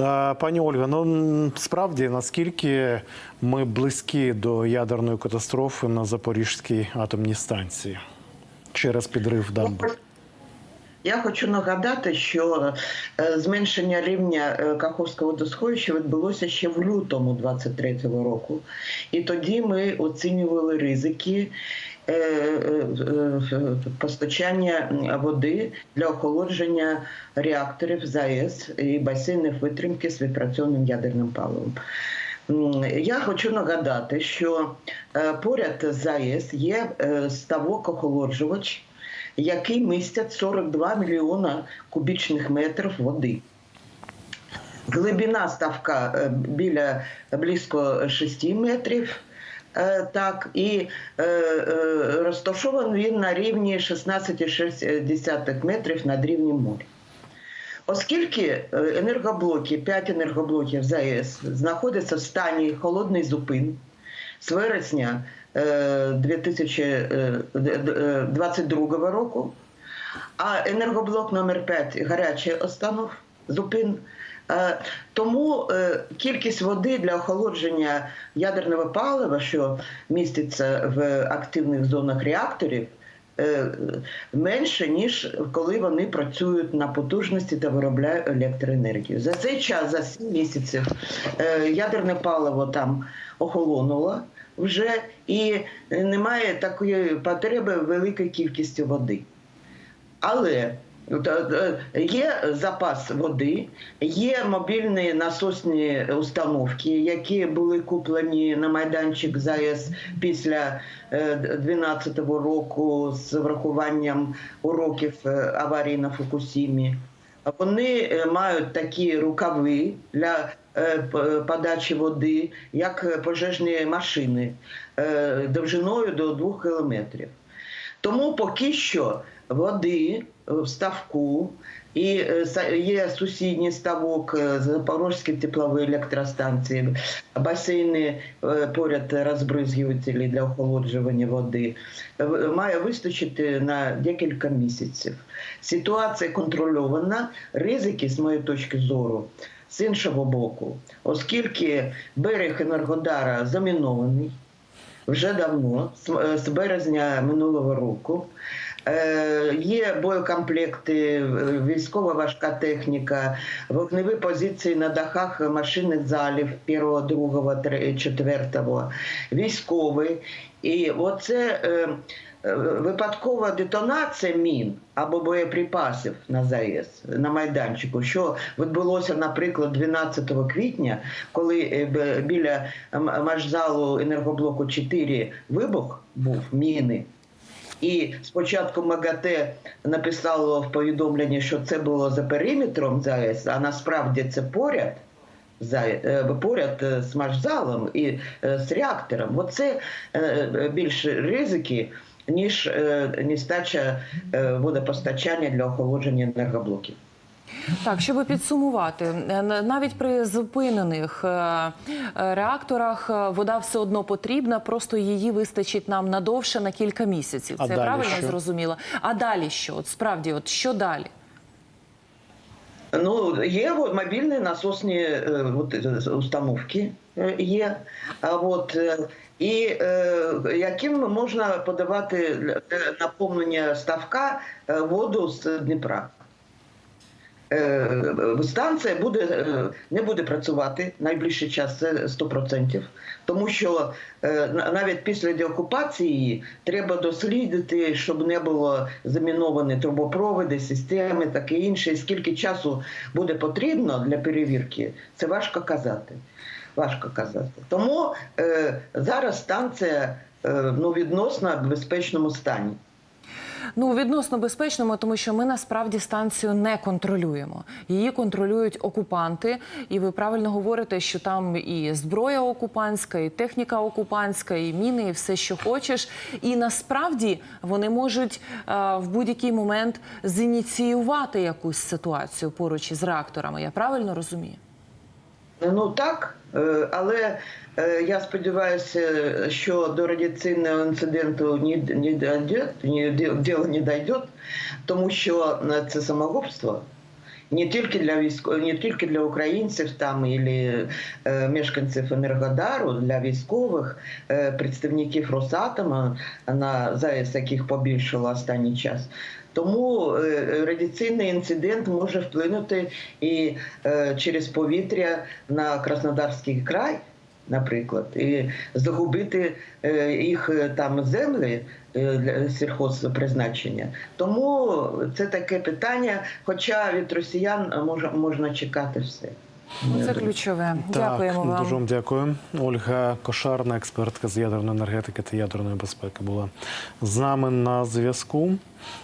Е, Пані Ольга, ну справді наскільки ми близькі до ядерної катастрофи на Запорізькій атомній станції через підрив дамби? Я хочу нагадати, що е, зменшення рівня е, Каховського водосховища відбулося ще в лютому 23-го року. І тоді ми оцінювали ризики постачання води для охолодження реакторів ЗАЕС і басейнів витримки з відпрацьованим ядерним паливом. Я хочу нагадати, що е, поряд з ЗАЕС є е, ставок-охолоджувач, який містять 42 мільйона кубічних метрів води. Глибина ставка е, біля близько 6 метрів. Е, Так, і е, е, розташований він на рівні 16,6 метрів над рівнем моря. Оскільки енергоблоки, 5 енергоблоків ЗАЕС знаходяться в стані холодний зупин з вересня е, 2022 року, а енергоблок номер 5 гарячий останов зупин. Е, Тому е, кількість води для охолодження ядерного палива, що міститься в активних зонах реакторів, е, менше, ніж коли вони працюють на потужності та виробляють електроенергію. За цей час, за 7 місяців, ядерне паливо там охолонуло вже і немає такої потреби великої кількості води. Але є запас води, є мобільні насосні установки, які були куплені на майданчик ЗАЕС після 2012 року з врахуванням уроків е, аварії на Фукусімі. Вони е, мають такі рукави для е, подачі води, як пожежні машини е, довжиною до 2 кілометрів. Тому поки що води в ставку і е, є сусідній ставок е, Запорізької теплової електростанції, басейни е, поряд розбризгувателі для охолоджування води. Має вистачити на декілька місяців. Ситуація контрольована, ризики, з моєї точки зору, з іншого боку, оскільки берег Енергодара замінований вже давно, з- е, з березня минулого року. Е, Є боєкомплекти, е, військова важка техніка, вогневі позиції на дахах машинних залів 1, 2, 3, 4, військовий. І оце випадкова детонація мін або боєприпасів на ЗАЕС на майданчику, що відбулося, наприклад, 12 квітня, коли е, біля машзалу енергоблоку 4 вибух був міни. І спочатку МАГАТЕ написало в повідомленні, що це було за периметром ЗАЕС, а насправді це поряд. За е, поряд е, з маршзалом і е, з реактором. Оце більше ризики, ніж е, нестача е, водопостачання для охолодження енергоблоків. Так, щоб підсумувати, е, навіть при зупинених реакторах вода все одно потрібна, просто її вистачить нам надовше на кілька місяців. А Це далі правильно що? зрозуміло. А далі що? От справді, от що далі? Ну, є мобільні насосні от, установки є. А от, і е, яким можна подавати для наповнення ставка е, воду з Дніпра. Е, Станція буде, не буде працювати найближчий час, це 100%. Тому що навіть після деокупації треба дослідити, щоб не було заміновані трубопроводи, системи, таке інше. І скільки часу буде потрібно для перевірки, це важко казати. Важко казати. Тому е, зараз станція е, ну, відносно в безпечному стані. Ну, відносно безпечному, тому що ми насправді станцію не контролюємо. Її контролюють окупанти, і ви правильно говорите, що там і зброя окупантська, і техніка окупантська, і міни, і все, що хочеш. І насправді вони можуть е, в будь-який момент зініціювати якусь ситуацію поруч із реакторами. Я правильно розумію? Ну так, е, але е, я сподіваюся, що до радіаційного інциденту не, не ні, діло не дійде, тому що е, це самогубство. Не тільки для військо, не тільки для українців там і е, мешканців Енергодару, для військових е, представників Росатома, на зараз яких побільшило останній час. Тому е, радіаційний інцидент може вплинути і через повітря на Краснодарський край, наприклад, і загубити е, їх е, там землі е, для сільхозпризначення. Тому це таке питання, хоча від росіян може, можна чекати все. Ну, Це ключове. Дякуємо так, вам. Дуже вам дякую. Ольга Кошарна, експертка з ядерної енергетики та ядерної безпеки, була з нами на зв'язку.